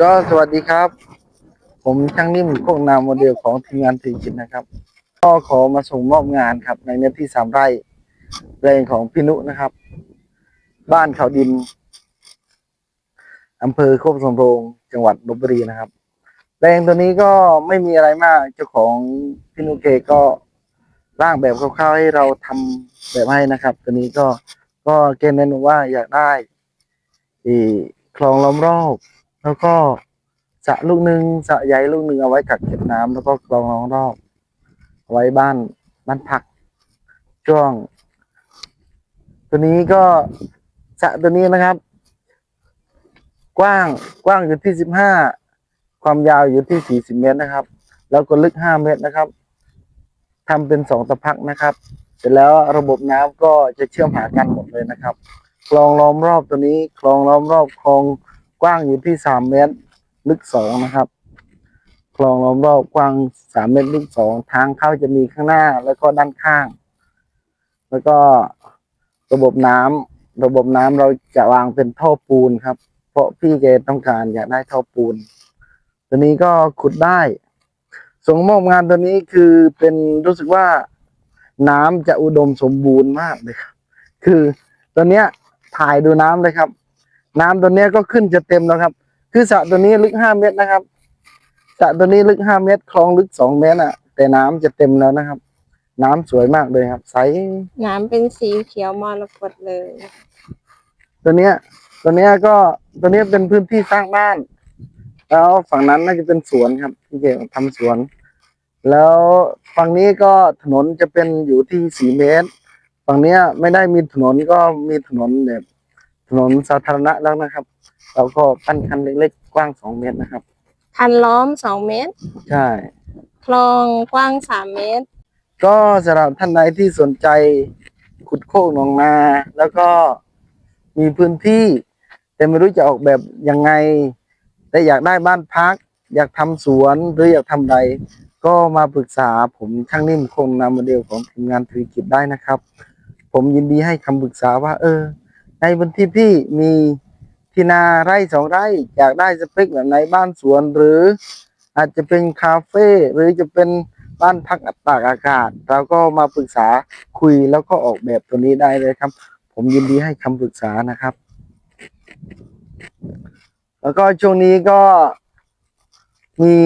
ก็สวัสดีครับ ผมช่างนิ่มโคกนามโมเดลของทีมงานทีจิตนะครับ ก็ขอมาส่งมอบงานครับ ในเนื้อที่สามไร่แปลงของพี่นุนะครับ บ้านเขาดินอำเภอโคกสมโรงจังหวัดลบบุรีนะครับแปลงตัวนี้ก็ไม่มีอะไรมากเจ้าของพี่นุเกก็ร่างแบบคร่าวๆให้เราทำแบบให้นะครับ ตัวนี้ก็ก็เกณฑ์แนะนำว่าอยากได้อีคลองล้อมรอบ แล้วก็สระลูกหนึ่งสระใหญ่ลูกหนึ่งเอาไว้กักเก็บน้ำแล้วก็คลองล้อมรอบไว้บ้านบ้านพักช่วง ตัวนี้ก็สระตัวนี้นะครับ กว้างกว้างอยู่ที่สิบห้าความยาวอยู่ที่สี่สิบเมตรนะครับ แล้วก็ลึกห้าเมตรนะครับทำเป็นสองตะพักนะครับ เสร็จแล้วระบบน้ำก็จะเชื่อมหากันหมดเลยนะครับ คลองล้อมรอบตัวนี้ คลองล้อมรอบคลอง กว้างอยู่ที่สามเมตรลึกสองนะครับ คลองล้อมรอบกว้างสามเมตรลึกสองทางเข้าจะมีข้างหน้าแล้วก็ด้านข้าง แล้วก็ระบบน้ำระบบน้ำเราจะวางเป็นท่อปูนครับ เพราะพี่แกต้องการอยากได้ท่อปูน ตัวนี้ก็ขุดได้ ส่งมอบงานตัวนี้คือเป็นรู้สึกว่าน้ำจะอุดมสมบูรณ์มากเลยครับ คือตัวเนี้ยถ่ายดูน้ำเลยครับ น้ำตัวเนี้ยก็ขึ้นจะเต็มแล้วครับ คือสระตัวนี้ลึกห้าเมตรนะครับสระตัวนี้ลึกห้าเมตร คลองลึกสองเมตรอะ แต่น้ำจะเต็มแล้วนะครับ น้ำสวยมากเลยครับ ใส น้ำเป็นสีเขียวมรกตเลย ตัวเนี้ย ตัวเนี้ยก็ตัวเนี้ยเป็นพื้นที่สร้างบ้าน แล้วฝั่งนั้นน่าจะเป็นสวนครับที่เกี่ยวกับทำสวน แล้วฝั่งนี้ก็ถนนจะเป็นอยู่ที่สี่เมตร ฝั่งเนี้ยไม่ได้มีถนนก็มีถนนแบบ ถนนสาธารณะแล้วนะครับ เราก็ปั้นคันเล็กๆกว้างสองเมตรนะครับ คันล้อมสองเมตร ใช่ คลองกว้างสามเมตร ก็สำหรับท่านใดที่สนใจขุดโคกหนองนา แล้วก็มีพื้นที่ แต่ไม่รู้จะออกแบบยังไง แต่อยากได้บ้านพัก อยากทำสวนหรืออยากทำใด ก็มาปรึกษาผมช่างนิ่มคงนามโมเดลของทีมงานธุรกิจได้นะครับ ผมยินดีให้คำปรึกษาว่า เออ ในพื้นที่พี่มีที่นาไร่สองไร่อยากได้สเปคแบบไหนบ้านสวนหรืออาจจะเป็นคาเฟ่หรือจะเป็นบ้านพักตากอากาศ เราก็มาปรึกษาคุยแล้วก็ออกแบบตัวนี้ได้เลยครับ ผมยินดีให้คำปรึกษานะครับ แล้วก็ช่วงนี้ก็มี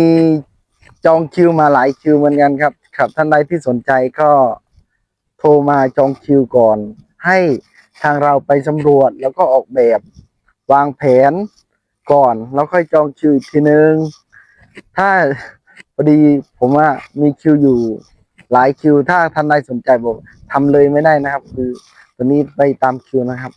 จองคิวมาหลายคิวเหมือนกันครับ ครับท่านใดที่สนใจก็โทรมาจองคิวก่อนให้ ทางเราไปสำรวจแล้วก็ออกแบบวางแผนก่อน แล้วค่อยจองคิวอีกทีนึง ถ้าพอดีผมว่ามีคิวอยู่หลายคิว ถ้าท่านใดสนใจบอกทำเลยไม่ได้นะครับ คือตันนี้ไปตามคิวนะครับ